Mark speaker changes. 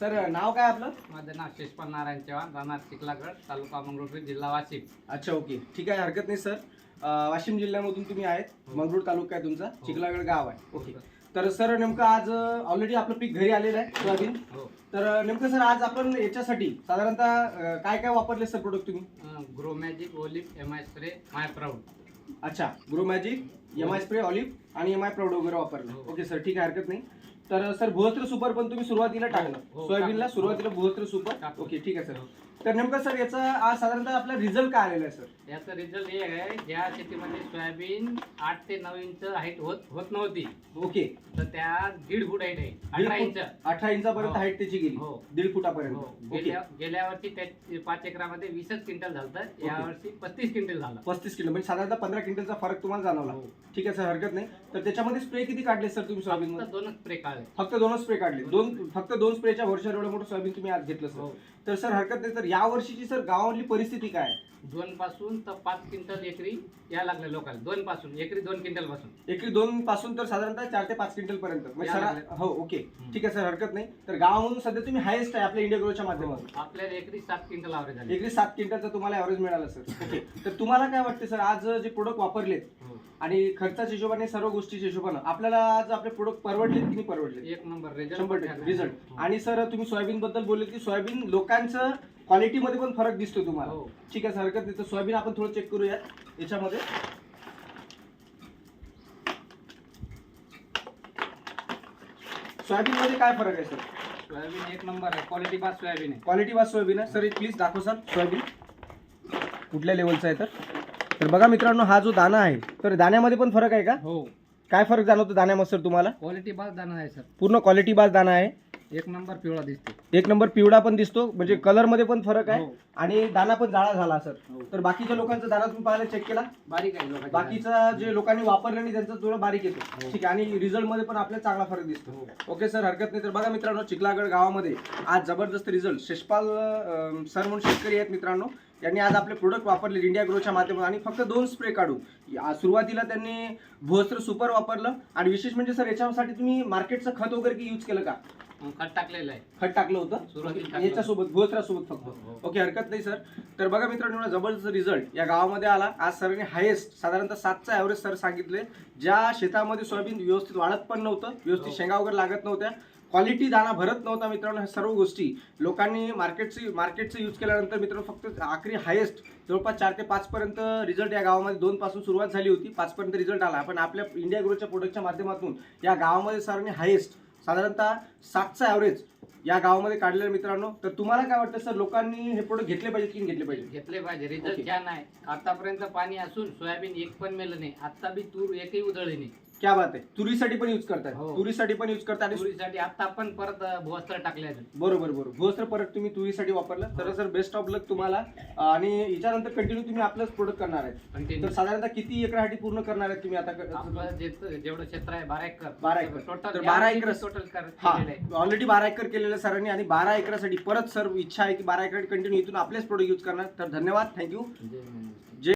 Speaker 1: Sir नाव काय आपलं?
Speaker 2: माझं नाव शेषपाल नारायण चव्हाण राहणार चिखलागड तालुका मंगळूर जिल्हा वाशिम.
Speaker 1: अच्छा ओके. ठीक आहे हरकत नाही सर. अं, वाशिम जिल्ह्यामधून तुम्ही आहेत. मंगरूळ तालुका आहे तुमचा. चिखलागड गाव आहे. ओके. तर सर नेमकं आज ऑलरेडी आपलं पीक घरी आलेलं आहे सोयाबीन.
Speaker 2: हो.
Speaker 1: तर नेमकं सर आज आपण याच्यासाठी साधारणतः अं, काय काय वापरले सर प्रोडक्ट तुम्ही?
Speaker 2: Grow magic olive M I spray my proud
Speaker 1: अच्छा. Grow magic M I spray olive आणि एम आय प्राऊड वगैरे वापरलं.
Speaker 2: हो.
Speaker 1: ओके सर ठीक आहे हरकत नाही. तर सर भुवस्त्र सुपर पण तुम्ही सुरुवातीला टाकलं
Speaker 2: हो,
Speaker 1: सोयाबीनला
Speaker 2: टाकलं.
Speaker 1: सुरुवातीला भुवस्त्र सुपर
Speaker 2: टाकलं.
Speaker 1: ओके ठीक आहे सर तर नेमकं सर याचा आज साधारणतः आपला रिझल्ट काय आलेला आहे सर?
Speaker 2: याचा रिझल्ट हे आहे ज्या शेतीमध्ये सोयाबीन आठ ते नऊ इंच हाईट होत होत नव्हती.
Speaker 1: ओके.
Speaker 2: तर त्या दीड फूट हाईट आहे अठरा इंच.
Speaker 1: अठरा इंचापर्यंत
Speaker 2: हो.
Speaker 1: हाईट त्याची गेली.
Speaker 2: हो.
Speaker 1: दीड फुटापर्यंत.
Speaker 2: हो.
Speaker 1: ओके.
Speaker 2: गेल्या गेल्या वर्षी त्या पाच एकरामध्ये वीसच क्विंटल झालं या वर्षी पस्तीस क्विंटल झालं.
Speaker 1: पस्तीस किलो म्हणजे साधारणतः पंधरा क्विंटलचा फरक तुम्हाला जाणवला.
Speaker 2: हो.
Speaker 1: ठीक आहे सर हरकत नाही. तर त्याच्यामध्ये स्प्रे किती काढले सर तुम्ही सोयाबीन
Speaker 2: फक्त दोनच स्प्रे काढले.
Speaker 1: फक्त दोनच स्प्रे काढले. दोन फक्त दोन स्प्रेच्या वर्षावर एवढं मोठं सोयाबीन तुम्ही आज घेतलं सर.
Speaker 2: हो.
Speaker 1: तर सर हरकत नाही तर या वर्षीची सर गावातली परिस्थिती काय? आहे?
Speaker 2: दोन पासून तर पाच क्विंटल एकरी या लागले लोकांना. दोन पासून एकरी दोन क्विंटलपासून.
Speaker 1: एकरी दोन पासून तर साधारणतः चार ते पाच क्विंटल पर्यंत. म्हणजे
Speaker 2: या
Speaker 1: सरा-
Speaker 2: लागले.
Speaker 1: हो ओके. ठीक आहे सर हरकत नाही. तर गावामधून सध्या तुम्ही हायेस्ट आहे आपल्या इंडिया ग्रोच्या माध्यमातून.
Speaker 2: आपल्याला एकरी सात क्विंटल आवरेज झाले.
Speaker 1: एकरी सात क्विंटलचं तुम्हाला ॲव्हरेज मिळालं सर. ओके. तर तुम्हाला काय वाटतं सर आज जे प्रोडक्ट वापरलेत
Speaker 2: हो.
Speaker 1: आणि खर्चाच्या हिशोबाने सर्व गोष्टीच्या हिशोबानं आपल्याला आज आपले प्रोडक्ट परवडलेत की नाही परवडले
Speaker 2: एक नंबर रिझल्ट
Speaker 1: टक्के रिझल्ट आणि सर तुम्ही सोयाबीन बद्दल बोलले की सोयाबीन लोकांचं क्वालिटीमध्ये पण फरक दिसतो तुम्हाला.
Speaker 2: हो.
Speaker 1: ठीक आहे सर हरकत नाही. तर सोयाबीन आपण थोडं चेक करूया याच्यामध्ये. सोयाबीन मध्ये काय फरक आहे सर?
Speaker 2: सोयाबीन एक नंबर आहे. क्वालिटी बाद सोयाबीन आहे.
Speaker 1: क्वालिटी वाज सोयाबीन आहे. सर एक प्लीज दाखव सर सोयाबीन. कुठल्या लेवलचा आहे तर? तर बघा मित्रांनो हा जो दाना आहे तर दाण्यामध्ये पण फरक आहे का?
Speaker 2: हो.
Speaker 1: काय फरक जाणवतो दाण्यामध्ये सर तुम्हाला?
Speaker 2: क्वालिटी बाद दाना आहे सर
Speaker 1: पूर्ण क्वालिटी बाज दाना आहे.
Speaker 2: एक नंबर पिवळा दिसते.
Speaker 1: एक नंबर पिवळा पण दिसतो म्हणजे कलरमध्ये पण फरक आहे.
Speaker 2: हो.
Speaker 1: आणि दाना पण जाळा झाला सर
Speaker 2: हो.
Speaker 1: तर बाकीच्या लोकांचा दाना तुम्ही पाहायला चेक केला?
Speaker 2: बारीक आहे लोकांची
Speaker 1: बाकीचा जे लोकांनी वापरलं नाही त्यांचा थोडं बारीक येतो.
Speaker 2: हो.
Speaker 1: ठीक आहे आणि रिझल्टमध्ये पण आपल्याला चांगला फरक दिसतो.
Speaker 2: हो.
Speaker 1: ओके सर हरकत नाही. तर बघा मित्रांनो चिखलागड गावामध्ये आज जबरदस्त रिझल्ट शेषपाल अं, सर म्हणून शेतकरी आहेत मित्रांनो. यांनी आज आपले प्रोडक्ट वापरले इंडिया ग्रोच्या माध्यमातून. आणि फक्त दोन स्प्रे काढून या- सुरुवातीला त्यांनी भोस्त्र सुपर वापरलं. आणि विशेष म्हणजे सर याच्यासाठी तुम्ही मार्केटचं खत वगैरे की यूज केलं का?
Speaker 2: खत टाकलेलं आहे.
Speaker 1: खत टाकलं होतं.
Speaker 2: टाकलं.
Speaker 1: याच्यासोबत भोसरासोबत फक्त.
Speaker 2: हो, हो.
Speaker 1: ओके हरकत नाही सर. तर बघा मित्रांनो जबरदस्त रिझल्ट या गावामध्ये आला. आज सरांनी हायेस्ट साधारणतः सातचा ॲव्हरेज सर सांगितले. ज्या शेतामध्ये सोयाबीन व्यवस्थित वाढत पण नव्हतं व्यवस्थित
Speaker 2: हो.
Speaker 1: शेंगा वगैरे लागत नव्हत्या क्वालिटी दाना भरत नव्हता मित्रांनो ह्या सर्व गोष्टी. लोकांनी मार्केटची मार्केटचं यूज केल्यानंतर मित्रांनो फक्त आखरी हायेस्ट जवळपास चार ते पाच पर्यंत रिझल्ट या गावामध्ये दोन पासून सुरुवात झाली होती. पाच पर्यंत रिझल्ट आला. पण आपल्या इंडिया ग्रोच्या प्रोडक्टच्या माध्यमातून या गावामध्ये सरांनी हायेस्ट साधारणतः सातचा ॲव्हरेज या गावामध्ये काढलेलं मित्रांनो. तर तुम्हाला काय वाटतं सर लोकांनी हे प्रोडक्ट घेतले पाहिजे की घेतले पाहिजे
Speaker 2: घेतले पाहिजे. रिझल्ट छान आहे आतापर्यंत पाणी असून सोयाबीन एक पण मेलं नाही. आता बी तूर एकही उधळली नाही.
Speaker 1: क्या बात आहे? तुरीसाठी पण यूज करताय.
Speaker 2: हो.
Speaker 1: तुरीसाठी पण यूज करताय आणि
Speaker 2: तुरीसाठी आता पण परत भुवस्त्र टाकले अजून.
Speaker 1: बरोबर बरोबर. हो सर परत तुम्ही तुरीसाठी वापरलं. तर सर बेस्ट ऑफ लक तुम्हाला. आणि याच्यानंतर कंटिन्यू तुम्ही आपलंच प्रोडक्ट करणार आहे तर साधारणतः किती एकरासाठी पूर्ण करणार आहे तुम्ही आता?
Speaker 2: आपलं जे जेवढं क्षेत्र आहे बारा एकर.
Speaker 1: बारा एकर.
Speaker 2: टोटल
Speaker 1: तर बारा एकर-
Speaker 2: टोटल
Speaker 1: हा.
Speaker 2: केलेलं आहे.
Speaker 1: ऑलरेडी बारा एकर केलेलं आहे सरांनी आणि बारा एकरासाठी परत सर इच्छा आहे की बारा एकर कंटिन्यू इथून आपलेच प्रोडक्ट यूज करणार. तर धन्यवाद. थँक्यू.